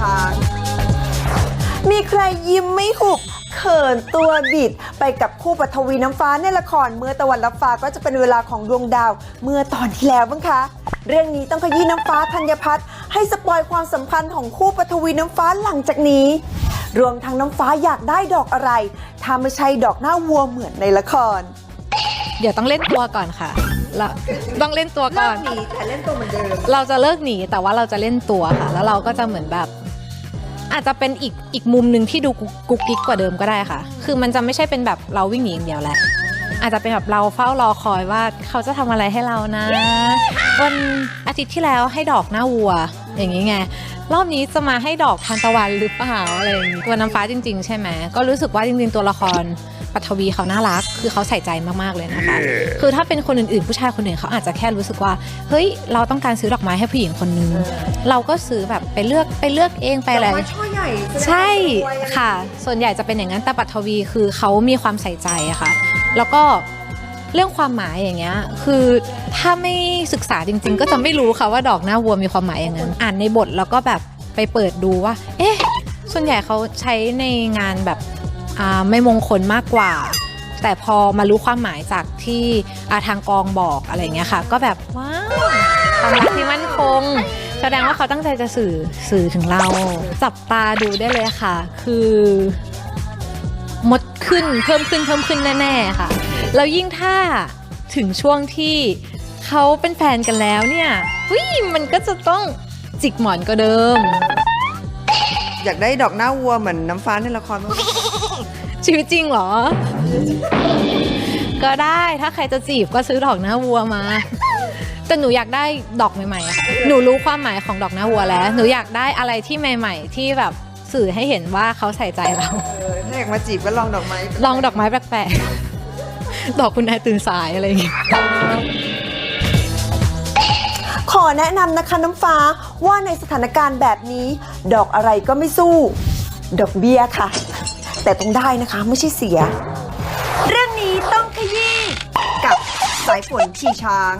ช้าง มีใครยิ้มไม่หุบเขินตัวบิด ไปกับคู่ปฐวีน้ำฟ้าในละครเมื่อตะวันรับฟ้าก็จะเป็นเวลาของดวงดาว เมื่อตอนที่แล้วบ้างคะ เรื่องนี้ต้องขยี้น้ำฟ้าธัญพัฒน์ให้สปอยความสัมพันธ์ของคู่ปฐวีน้ำฟ้าหลังจากนี้ รวมทั้งน้ำฟ้าอยากได้ดอกอะไร ถ้าไม่ใช่ดอกหน้าวัวเหมือนในละคร เดี๋ยวต้องเล่นตัวก่อนค่ะเราต้องเล่นตัวก่อนหนีแต่เล่นตัวเหมือนเดิม เราจะเลิกหนีแต่ว่าเราจะเล่นตัวค่ะ แล้วเราก็จะเหมือนแบบ อาจจะเป็นอีกอีกมุมหนึ่งที่ดูกุ๊กกิ๊กกว่าเดิมก็ได้ค่ะ คือมันจะไม่ใช่เป็นแบบเราวิ่งหนีอย่างเดียวแหละ อาจจะเป็นแบบเราเฝ้ารอคอยว่าเขาจะทำอะไรให้เรานะ วันอาทิตย์ที่แล้วให้ดอกหน้าวัว อย่างนี้ไง รอบนี้จะมาให้ดอกทานตะวันหรือเปล่าอะไรอย่างนี้ตัวน้ำฟ้าจริง ๆ ใช่ไหมก็รู้สึกว่าจริง ๆ ตัวละคร ปัทวีเขาน่ารัก คือเขาใส่ใจมากๆเลยนะคะ คือถ้าเป็นคนอื่นๆ ผู้ชายคนอื่นเขาอาจจะแค่รู้สึกว่า เฮ้ย เราต้องการซื้อดอกไม้ให้ผู้หญิงคนนึง เราก็ซื้อแบบไปเลือกไปเลือกเองไปอะไรดอกไม้ช่อใหญ่แสดงว่าใช่สวยอไรค่ะ ส่วนใหญ่จะเป็นอย่างนั้นแต่ปัทวีคือเขามีความใส่ใจอะค่ะ แล้วก็เรื่องความหมายอย่างเงี้ย คือถ้าไม่ศึกษาจริง ๆ ก็จะไม่รู้ค่ะว่าดอกหน้าวัวมีความหมายอย่างนั้น อ่านในบทแล้วก็แบบไปเปิดดูว่า เอ๊ะ ส่วนใหญ่เขาใช้ในงานแบบอ่า ไม่มงคลมากกว่า แต่พอมารู้ความหมายจากที่อาทางกองบอกอะไรเงี้ยค่ะ ก็แบบว้าวความรักที่มั่นคง แสดงว่าเขาตั้งใจจะสื่อสื่อถึงเรา จับตาดูได้เลยค่ะ คือมดขึ้นเพิ่มขึ้นเพิ่มขึ้นแน่ๆค่ะแล้วยิ่งถ้าถึงช่วงที่เขาเป็นแฟนกันแล้วเนี่ยวิมันก็จะต้องจิกหมอนก็เดิม อยากได้ดอกหน้าวัวเหมือนน้ำฟ้าในละครบ้ง ชีวิตจริงเหรอ ก็ได้ถ้าใครจะจีบก็ซื้อดอกหน้าวัวมา แต่หนูอยากได้ดอกใหม่ๆอะค่ะหนูรู้ความหมายของดอกหน้าวัวแล้ว หนูอยากได้อะไรที่ใหม่ ๆ ที่แบบสื่อให้เห็นว่าเขาใส่ใจเรา เออถ้าอยากมาจีบก็ลองดอกไม้ลองดอกไม้แปลกๆ ดอกคุณนายตื่นสายอะไรอย่างเงี้ย ขอแนะนำนะคะน้ำฟ้าว่าในสถานการณ์แบบนี้ ดอกอะไรก็ไม่สู้ ดอกเบี้ยค่ะ แต่ต้องได้นะคะไม่ใช่เสีย เรื่องนี้ต้องขยี้กับสายฝนขี่ช้าง